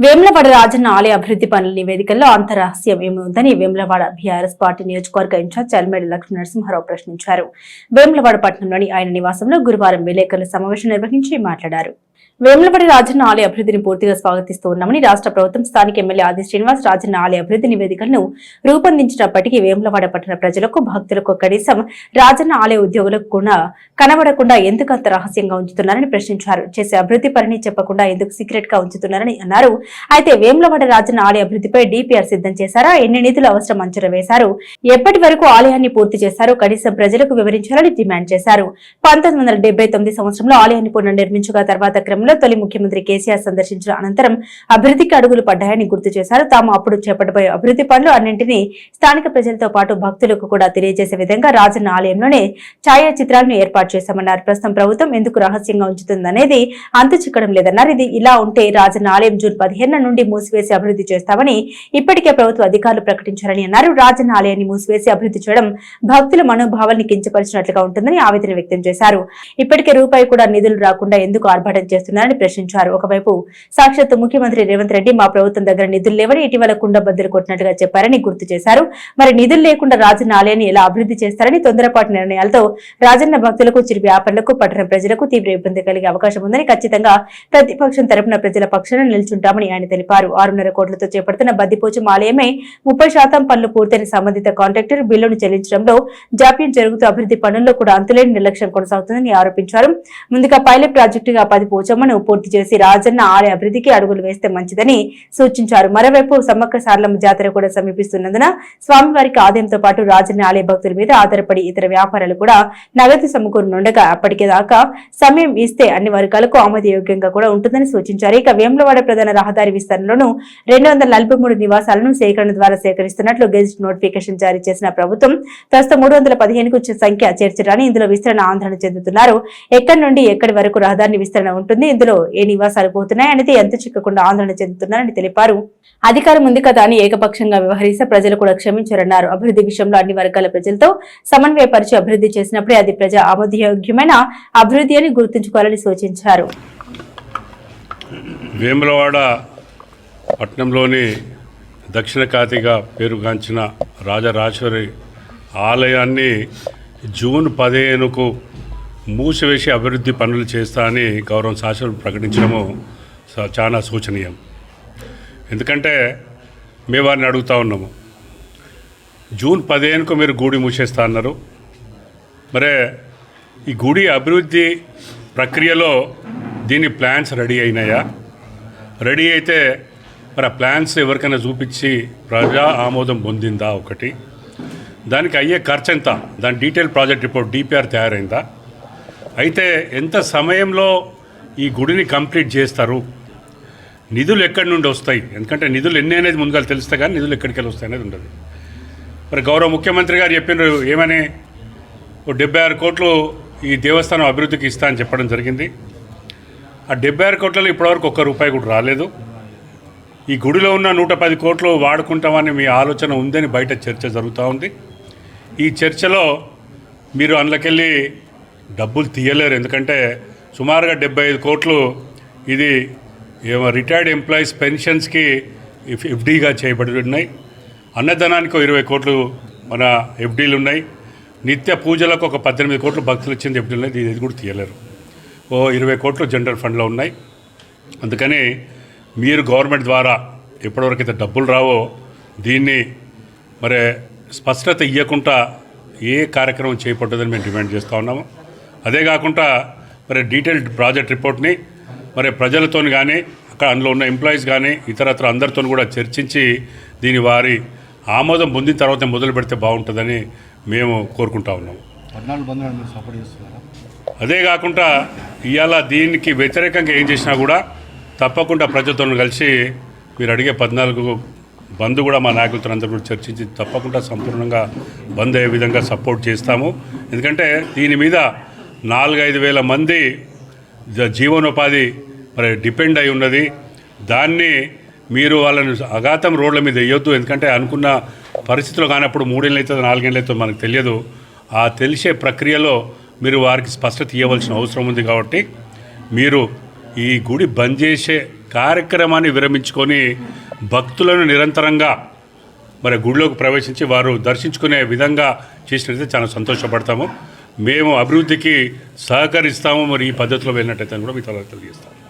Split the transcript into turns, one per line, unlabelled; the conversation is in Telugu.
వేములవాడ రాజన్న ఆలయ అభివృద్ధి పనుల నివేదికల్లో అంత రహస్యం ఏమి ఉందని వేములవాడ బీఆర్ఎస్ పార్టీ నియోజకవర్గ ఇన్ఛార్జ్ చల్మేడి లక్ష్మీ నరసింహారావు ప్రశ్నించారు. వేములవాడ పట్టణంలోని ఆయన నివాసంలో గురువారం విలేకరుల సమావేశం నిర్వహించి మాట్లాడారు. వేములపడి రాజన్న ఆలయ అభివృద్ధిని పూర్తిగా స్వాగతిస్తూ ఉన్నామని రాష్ట్ర ప్రభుత్వం స్థానిక ఎమ్మెల్యే ఆది శ్రీనివాస్ రాజన్న ఆలయ అభివృద్ధి నివేదికలను రూపొందించినప్పటికీ వేములవాడ పట్టణ ప్రజలకు భక్తులకు కనీసం రాజన్న ఆలయ ఉద్యోగులకు కూడా కనబడకుండా ఎందుకు అంత రహస్యంగా ఉంచుతున్నారని ప్రశ్నించారు. చేసే అభివృద్ధి పనిని చెప్పకుండా ఎందుకు సీక్రెట్గా ఉంచుతున్నారని అన్నారు. అయితే వేములవాడ రాజన్న ఆలయ అభివృద్ధిపై డిపిఆర్ సిద్ధం చేశారా? ఎన్ని నిధులు అవసరం అంచనా వేశారు? ఎప్పటి వరకు ఆలయాన్ని పూర్తి చేశారో కనీసం ప్రజలకు వివరించాలని డిమాండ్ చేశారు. పంతొమ్మిది వందల డెబ్బై తొమ్మిది సంవత్సరంలో ఆలయాన్ని పునర్నిర్మించగా తర్వాత క్రమంలో తొలి ముఖ్యమంత్రి కేసీఆర్ సందర్శించిన అనంతరం అభివృద్ధికి అడుగులు పడ్డాయని గుర్తు చేశారు. తాము అప్పుడు చేపట్టబోయే అభివృద్ధి పనులు అన్నింటినీ స్థానిక ప్రజలతో పాటు భక్తులకు కూడా తెలియజేసే విధంగా రాజన్న ఆలయంలోనే ఛాయాచిత్రాలను ఏర్పాటు చేశామన్నారు. ప్రస్తుతం ప్రభుత్వం ఎందుకు రహస్యంగా ఉంచుతుందనేది అంతు చిక్కడం లేదన్నారు. ఇది ఇలా ఉంటే రాజన్న ఆలయం జూన్ పదిహేను నుండి మూసివేసి అభివృద్ధి చేస్తామని ఇప్పటికే ప్రభుత్వ అధికారులు ప్రకటించారని అన్నారు. రాజన్న ఆలయాన్ని మూసివేసి అభివృద్ధి చేయడం భక్తుల మనోభావాల్ని కించపరిచినట్లుగా ఉంటుందని ఆవేదన వ్యక్తం చేశారు. ఇప్పటికే రూపాయి కూడా నిధులు రాకుండా ఎందుకు ఆర్భాటం చేస్తున్నారని ప్రశ్నించారు. ఒకవైపు సాక్షాత్తు ముఖ్యమంత్రి రేవంత్ రెడ్డి మా ప్రభుత్వం దగ్గర నిధులు లేవని ఇటీవల కుండ బద్దలు కొట్టినట్టుగా చెప్పారని గుర్తు చేశారు. మరి నిధులు లేకుండా రాజన్న ఆలయాన్ని ఎలా అభివృద్ధి చేస్తారని తొందరపాటు నిర్ణయాలతో రాజన్న భక్తులకు చిరు వ్యాపారులకు పట్టణ ప్రజలకు తీవ్ర ఇబ్బంది కలిగే అవకాశం ఉందని ఖచ్చితంగా ప్రతిపక్షం తరపున ప్రజల పక్షాన నిల్చుంటామని ఆయన తెలిపారు. ఆరున్నర కోట్లతో చేపడుతున్న బద్దిపోచు ఆలయమే ముప్పై శాతం పనులు పూర్తయిన సంబంధిత కాంట్రాక్టర్ బిల్లును చెల్లించడంలో జాప్యం జరుగుతూ అభివృద్ధి పనుల్లో కూడా అంతులేని నిర్లక్ష్యం కొనసాగుతుందని ఆరోపించారు. ముందుగా పైలట్ ప్రాజెక్టుగా పది పోచమ్మను పూర్తి చేసి రాజన్న ఆలయ అభివృద్ధికి అడుగులు వేస్తే మంచిదని సూచించారు. మరోవైపు సమ్మక్క సారలమ్మ జాతర కూడా సమీపిస్తున్నందున స్వామివారికి ఆదాయంతో పాటు రాజన్న ఆలయ భక్తుల మీద ఆధారపడి ఇతర వ్యాపారాలు కూడా నగదు సమకూరునుండగా అప్పటికే దాకా సమయం ఇస్తే అన్ని వర్గాలకు ఆమోదయోగ్యంగా కూడా ఉంటుందని సూచించారు. ఇక వేములవాడ ప్రధాన రహదారి విస్తరణలోను రెండు వందల నలభై మూడు నివాసాలను సేకరణ ద్వారా సేకరిస్తున్నట్లు గెజిట్ నోటిఫికేషన్ జారీ చేసిన ప్రభుత్వం ప్రస్తుతం మూడు వందల పదిహేనుకు సంఖ్య చేర్చడాన్ని ఇందులో విస్తరణ ఆందోళన చెందుతున్నారు. ఎక్కడి నుండి ఎక్కడి వరకు రహదారిని విస్తరణ ఉంటుంది? ఇందులో ఏ నివాసాలు పోతున్నాయి అనేది ఎంత చిక్కకుండా ఆందోళన చెందుతున్నారని తెలిపారు. అధికారం ఉంది కదా అని ఏకపక్షంగా వ్యవహరిస్తే ప్రజలు కూడా క్షమించారన్నారు. అభివృద్ధి విషయంలో అన్ని వర్గాల ప్రజలతో సమన్వయపరిచి అభివృద్ధి చేసినప్పుడే అది ప్రజా ఆమోదయోగ్యమైన అభివృద్ధి అని గుర్తుంచుకోవాలని సూచించారు.
వేములవాడ పట్టణంలోని దక్షిణ కాతిగా పేరుగాంచిన రాజరాజేశ్వరి ఆలయాన్ని జూన్ పదిహేనుకు మూసివేసి అభివృద్ధి పనులు చేస్తా అని గౌరవం శాసనం ప్రకటించడము చాలా శోచనీయం. ఎందుకంటే మేము వారిని అడుగుతా ఉన్నాము. జూన్ పదిహేనుకు మీరు గుడి మూసేస్తా అన్నారు. మరే ఈ గుడి అభివృద్ధి ప్రక్రియలో దీని ప్లాన్స్ రెడీ అయినాయా? రెడీ అయితే మరి ఆ ప్లాన్స్ ఎవరికైనా చూపించి ప్రజా ఆమోదం పొందిందా ఒకటి? దానికి అయ్యే ఖర్చు ఎంత? దాని డీటెయిల్ ప్రాజెక్ట్ రిపోర్ట్ డిపిఆర్ తయారైందా? అయితే ఎంత సమయంలో ఈ గుడిని కంప్లీట్ చేస్తారు? నిధులు ఎక్కడి నుండి వస్తాయి? ఎందుకంటే నిధులు ఎన్ని అనేది ముందుగా తెలిస్తే కానీ నిధులు ఎక్కడికి వెళ్ళి వస్తాయి అనేది ఉండదు. మరి గౌరవ ముఖ్యమంత్రి గారు చెప్పినారు ఏమని? ఓ డెబ్బై ఆరు కోట్లు ఈ దేవస్థానం అభివృద్ధికి ఇస్తా అని చెప్పడం జరిగింది. ఆ డెబ్బై ఆరు కోట్లలో ఇప్పటివరకు ఒక్క రూపాయి కూడా రాలేదు. ఈ గుడిలో ఉన్న నూట పది కోట్లు వాడుకుంటామని మీ ఆలోచన ఉందని బయట చర్చ జరుగుతూ ఉంది. ఈ చర్చలో మీరు అందులోకెళ్ళి డబ్బులు తీయలేరు. ఎందుకంటే సుమారుగా డెబ్బై ఐదు కోట్లు ఇది ఏమో రిటైర్డ్ ఎంప్లాయీస్ పెన్షన్స్కి ఎఫ్డీగా చేయబడి ఉన్నాయి అన్నదానానికి ఒక ఇరవై కోట్లు మన ఎఫ్డీలు ఉన్నాయి నిత్య పూజలకు ఒక పద్దెనిమిది కోట్లు భక్తులు ఇచ్చింది ఎఫ్డీలు ఉన్నాయి ఇది కూడా తీయలేరు. ఓ ఇరవై కోట్లు జనరల్ ఫండ్లో ఉన్నాయి. అందుకని మీరు గవర్నమెంట్ ద్వారా ఎప్పటివరకు అయితే డబ్బులు రావో దీన్ని మరి స్పష్టత ఇవ్వకుండా ఏ కార్యక్రమం చేపట్టదని మేము డిమాండ్ చేస్తూ ఉన్నాము. అదే కాకుండా మరి డీటెయిల్డ్ ప్రాజెక్ట్ రిపోర్ట్ని మరి ప్రజలతో కానీ అక్కడ అందులో ఉన్న ఎంప్లాయీస్ కానీ ఇతరత్ర అందరితో కూడా చర్చించి దీని వారి ఆమోదం పొందిన తర్వాత మొదలు పెడితే బాగుంటుందని మేము కోరుకుంటా ఉన్నాము. అదే కాకుండా ఇవాళ దీనికి వ్యతిరేకంగా ఏం చేసినా కూడా తప్పకుండా ప్రజలతో కలిసి మీరు అడిగే పద్నాలుగు బంద్ కూడా మా నాయకులతో అందరూ కూడా చర్చించి తప్పకుండా సంపూర్ణంగా బంద్ అయ్యే విధంగా సపోర్ట్ చేస్తాము. ఎందుకంటే దీని మీద నాలుగైదు వేల మంది జీవనోపాధి మరి డిపెండ్ అయి ఉన్నది. దాన్ని మీరు వాళ్ళని అఘాతం రోడ్ల మీద వేయొద్దు. ఎందుకంటే అనుకున్న పరిస్థితులు కానప్పుడు మూడేళ్ళు అవుతుంది నాలుగేళ్ళు అవుతుంది మనకు తెలియదు. ఆ తెలిసే ప్రక్రియలో మీరు వారికి స్పష్టత ఇవ్వవలసిన అవసరం ఉంది కాబట్టి మీరు ఈ గుడి బంద్ చేసే కార్యక్రమాన్ని విరమించుకొని భక్తులను నిరంతరంగా మరి గుడిలోకి ప్రవేశించి వారు దర్శించుకునే విధంగా చేసినట్లయితే చాలా సంతోషపడతాము. మేము అభివృద్ధికి సహకరిస్తాము. మరి ఈ పద్ధతిలో వెళ్ళినట్టయితే కూడా మీతో తెలియజేస్తాము.